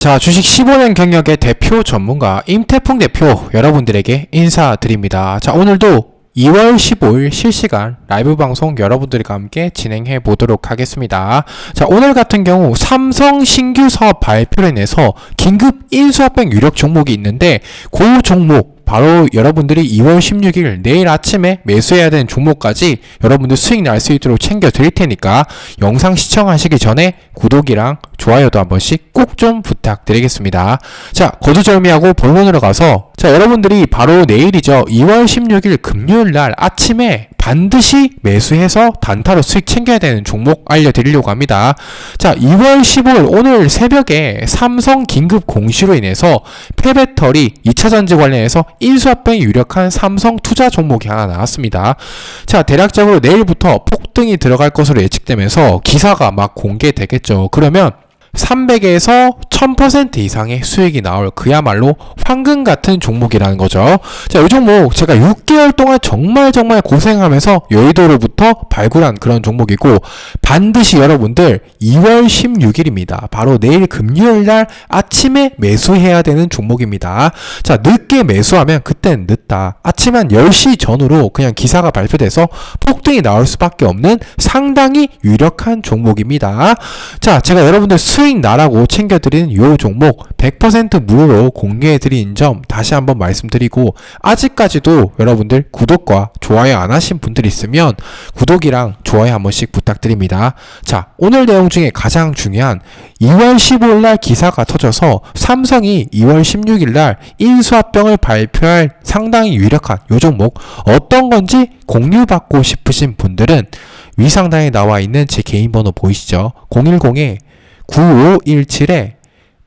자, 주식 15년 경력의 대표 전문가 임태풍 대표 여러분들에게 인사드립니다. 자, 오늘도 2월 15일 실시간 라이브 방송 여러분들과 함께 진행해 보도록 하겠습니다. 자, 오늘 같은 경우 삼성 신규 사업 발표로 인해서 긴급 인수합병 유력 종목이 있는데 그 종목 바로 여러분들이 2월 16일 내일 아침에 매수해야 되는 종목까지 여러분들 수익 날 수 있도록 챙겨 드릴 테니까 영상 시청하시기 전에 구독이랑 좋아요도 한 번씩 꼭 좀 부탁드리겠습니다. 자, 거두절미하고 본론으로 가서 자, 여러분들이 바로 내일이죠. 2월 16일 금요일 날 아침에 반드시 매수해서 단타로 수익 챙겨야 되는 종목 알려드리려고 합니다. 자, 2월 15일 오늘 새벽에 삼성 긴급 공시로 인해서 폐배터리 2차전지 관련해서 인수합병이 유력한 삼성 투자 종목이 하나 나왔습니다. 자, 대략적으로 내일부터 폭등이 들어갈 것으로 예측되면서 기사가 막 공개되겠죠. 그러면 300에서 1000% 이상의 수익이 나올 그야말로 황금 같은 종목이라는 거죠. 자, 이 종목 제가 6개월 동안 정말 정말 고생하면서 여의도로부터 발굴한 그런 종목이고 반드시 여러분들 2월 16일입니다. 바로 내일 금요일 날 아침에 매수해야 되는 종목입니다. 자, 늦게 매수하면 그땐 늦다. 아침 한 10시 전후로 그냥 기사가 발표돼서 폭등이 나올 수밖에 없는 상당히 유력한 종목입니다. 자, 제가 여러분들 수익 나라고 챙겨드리는 요 종목 100% 무료로 공개해드린 점 다시 한번 말씀드리고 아직까지도 여러분들 구독과 좋아요 안 하신 분들 있으면 구독이랑 좋아요 한 번씩 부탁드립니다. 자, 오늘 내용 중에 가장 중요한 2월 15일 날 기사가 터져서 삼성이 2월 16일 날 인수합병을 발표할 상당히 유력한 요 종목 어떤 건지 공유받고 싶으신 분들은 위상단에 나와 있는 제 개인 번호 보이시죠? 010에 9517에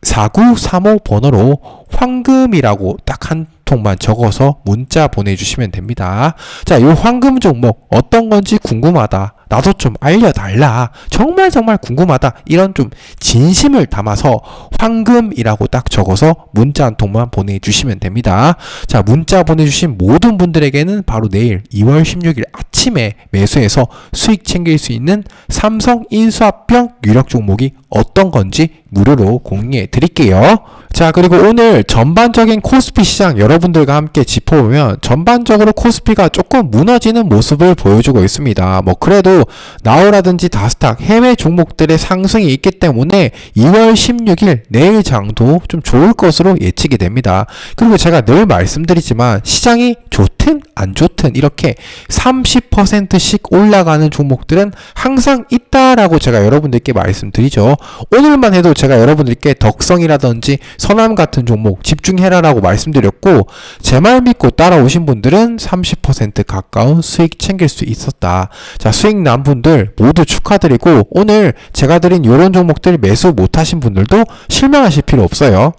4935 번호로 황금이라고 딱 한 통만 적어서 문자 보내주시면 됩니다. 자, 이 황금 종목 어떤 건지 궁금하다. 나도 좀 알려달라. 정말 정말 궁금하다. 이런 좀 진심을 담아서 황금이라고 딱 적어서 문자 한 통만 보내주시면 됩니다. 자, 문자 보내주신 모든 분들에게는 바로 내일 2월 16일 아침에 매수해서 수익 챙길 수 있는 삼성 인수합병 유력 종목이 어떤 건지 무료로 공유해 드릴게요. 자, 그리고 오늘 전반적인 코스피 시장 여러분들과 함께 짚어보면 전반적으로 코스피가 조금 무너지는 모습을 보여주고 있습니다. 뭐 그래도 나우라든지 다스닥 해외 종목들의 상승이 있기 때문에 2월 16일 내일 장도 좀 좋을 것으로 예측이 됩니다. 그리고 제가 늘 말씀드리지만 시장이 좋 든 안 좋든 이렇게 30%씩 올라가는 종목들은 항상 있다라고 제가 여러분들께 말씀드리죠. 오늘만 해도 제가 여러분들께 덕성이라든지 선암 같은 종목 집중해라라고 말씀드렸고 제 말 믿고 따라오신 분들은 30% 가까운 수익 챙길 수 있었다. 자 수익 난 분들 모두 축하드리고 오늘 제가 드린 이런 종목들 매수 못하신 분들도 실망하실 필요 없어요.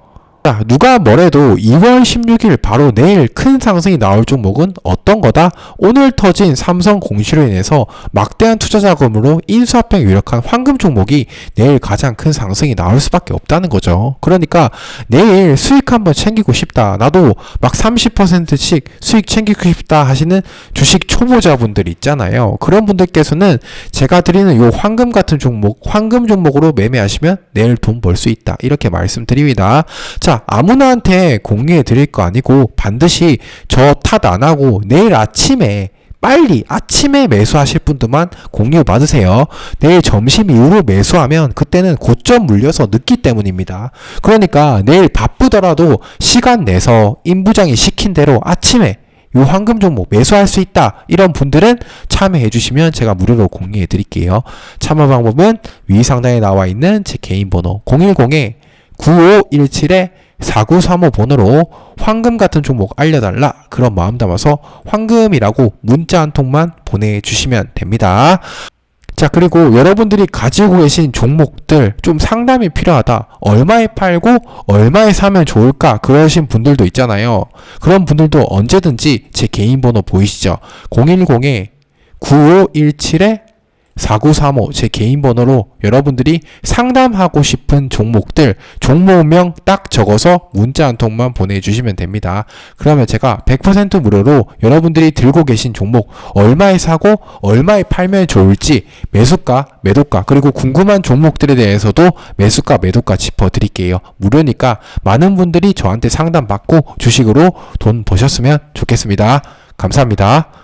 자, 누가 뭐래도 2월 16일 바로 내일 큰 상승이 나올 종목은 어떤 거다? 오늘 터진 삼성 공시로 인해서 막대한 투자 자금으로 인수합병 유력한 황금 종목이 내일 가장 큰 상승이 나올 수밖에 없다는 거죠. 그러니까 내일 수익 한번 챙기고 싶다. 나도 막 30%씩 수익 챙기고 싶다 하시는 주식 초보자분들 있잖아요. 그런 분들께서는 제가 드리는 요 황금 같은 종목, 황금 종목으로 매매하시면 내일 돈 벌 수 있다. 이렇게 말씀드립니다. 자, 아무나한테 공유해 드릴 거 아니고 반드시 저 탓 안 하고 내일 아침에 빨리 아침에 매수하실 분들만 공유 받으세요. 내일 점심 이후로 매수하면 그때는 고점 물려서 늦기 때문입니다. 그러니까 내일 바쁘더라도 시간 내서 임부장이 시킨 대로 아침에 요 황금 종목 매수할 수 있다. 이런 분들은 참여해 주시면 제가 무료로 공유해 드릴게요. 참여 방법은 위 상단에 나와 있는 제 개인 번호 010에 9517에 4935 번호로 황금 같은 종목 알려달라 그런 마음 담아서 황금이라고 문자 한 통만 보내주시면 됩니다. 자 그리고 여러분들이 가지고 계신 종목들 좀 상담이 필요하다. 얼마에 팔고 얼마에 사면 좋을까 그러신 분들도 있잖아요. 그런 분들도 언제든지 제 개인 번호 보이시죠? 010에 9517에 4935 제 개인 번호로 여러분들이 상담하고 싶은 종목들 종목명 딱 적어서 문자 한 통만 보내주시면 됩니다. 그러면 제가 100% 무료로 여러분들이 들고 계신 종목 얼마에 사고 얼마에 팔면 좋을지 매수가, 매도가 그리고 궁금한 종목들에 대해서도 매수가, 매도가 짚어드릴게요. 무료니까 많은 분들이 저한테 상담받고 주식으로 돈 버셨으면 좋겠습니다. 감사합니다.